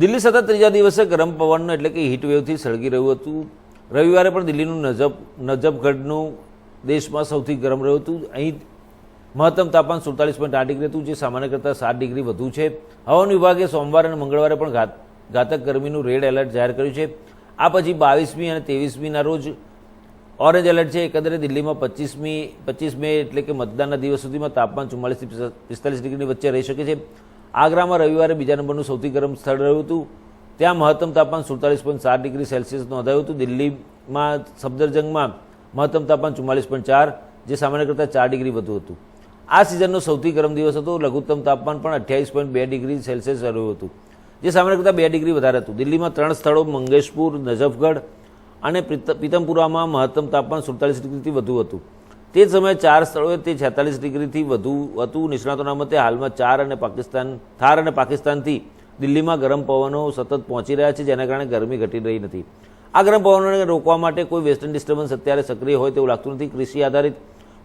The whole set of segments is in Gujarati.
દિલ્હી સતત ત્રીજા દિવસે ગરમ પવનનો એટલે કે હીટવેવથી સળગી રહ્યું હતું. રવિવારે પણ દિલ્હીનું નજબ, નજબગઢનું દેશમાં સૌથી ગરમ રહ્યું હતું. અહીં મહત્તમ તાપમાન સુડતાલીસ પોઈન્ટ આઠ ડિગ્રી હતું, જે સામાન્ય કરતાં સાત ડિગ્રી વધુ છે. હવામાન વિભાગે સોમવારે અને મંગળવારે પણ ઘાત, ઘાતક ગરમીનું રેડ એલર્ટ જાહેર કર્યું છે. આ પછી બાવીસમી અને ત્રેવીસમીના રોજ ઓરેન્જ એલર્ટ છે. એકંદરે દિલ્હીમાં પચીસમી, પચીસ મે એટલે કે મતદાનના દિવસ સુધીમાં તાપમાન ચુમ્માલીસથી પિસ્તાલીસ ડિગ્રીની વચ્ચે રહી શકે છે. આગ્રામાં રવિવારે બીજા નંબરનું સૌથી ગરમ સ્થળ રહ્યું હતું. ત્યાં મહત્તમ તાપમાન સુડતાલીસ પોઈન્ટ સાત ડિગ્રી સેલ્સિયસ નોંધાયું હતું. દિલ્હીમાં સફદરજંગમાં મહત્તમ તાપમાન ચુમ્માલીસ પોઈન્ટ ચાર, જે સામાન્ય કરતાં ચાર ડિગ્રી વધુ હતું. આ સિઝનનો સૌથી ગરમ દિવસ હતો. લઘુત્તમ તાપમાન પણ અઠ્યાવીસ પોઈન્ટ બે ડિગ્રી સેલ્સિયસ રહ્યું હતું, જે સામાન્ય કરતાં બે ડિગ્રી વધારે હતું. દિલ્હીમાં ત્રણ સ્થળો, મંગેશપુર, નજફગઢ અને પીતમપુરામાં મહત્તમ તાપમાન સુડતાલીસ ડિગ્રીથી વધુ હતું. તે સમયે ચાર સ્થળોએ તે છેતાલીસ ડિગ્રીથી વધુ હતું નિષ્ણાતોના મતે હાલમાં ચાર અને પાકિસ્તાન, થાર અને પાકિસ્તાનથી દિલ્હીમાં ગરમ પવનો સતત પહોંચી રહ્યા છે, જેના કારણે ગરમી ઘટી રહી નથી. આ ગરમ પવનોને રોકવા માટે કોઈ વેસ્ટર્ન ડિસ્ટર્બન્સ અત્યારે સક્રિય હોય તેવું લાગતું નથી. કૃષિ આધારિત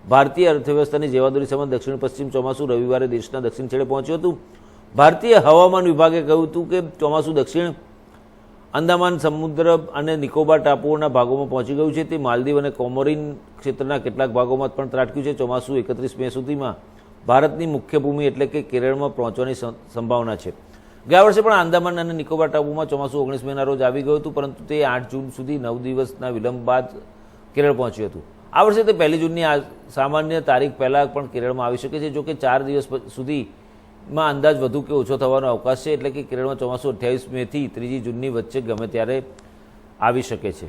ભારતીય અર્થવ્યવસ્થાની જેવાદોરી સમય દક્ષિણ પશ્ચિમ ચોમાસું રવિવારે દેશના દક્ષિણ છેડે પહોંચ્યું હતું. ભારતીય હવામાન વિભાગે કહ્યું હતું કે ચોમાસું દક્ષિણ અંદામાન સમુદ્ર અને નિકોબાર ટાપુઓના ભાગોમાં પહોંચી ગયું છે. તે માલદીવ અને કોમોરિન ક્ષેત્રના કેટલાક ભાગોમાં પણ ત્રાટક્યું છે. ચોમાસું એકત્રીસ મે સુધીમાં ભારતની મુખ્ય ભૂમિ એટલે કે કેરળમાં પહોંચવાની સંભાવના છે. ગયા વર્ષે પણ આંદામાન અને નિકોબાર ટાપુમાં ચોમાસું ઓગણીસ મેના રોજ આવી ગયું હતું, પરંતુ તે આઠ જૂન સુધી નવ દિવસના વિલંબ બાદ કેરળ પહોંચ્યું હતું. આ વર્ષે તે પહેલી જૂનની સામાન્ય તારીખ પહેલાં પણ કેરળમાં આવી શકે છે, જોકે ચાર દિવસ પ- સુધીમાં અંદાજ વધુ કે ઓછો થવાનો અવકાશ છે, એટલે કે કેરળમાં ચોમાસું અઠ્યાવીસ મેથી ત્રીજી જૂનની વચ્ચે ગમે ત્યારે આવી શકે છે.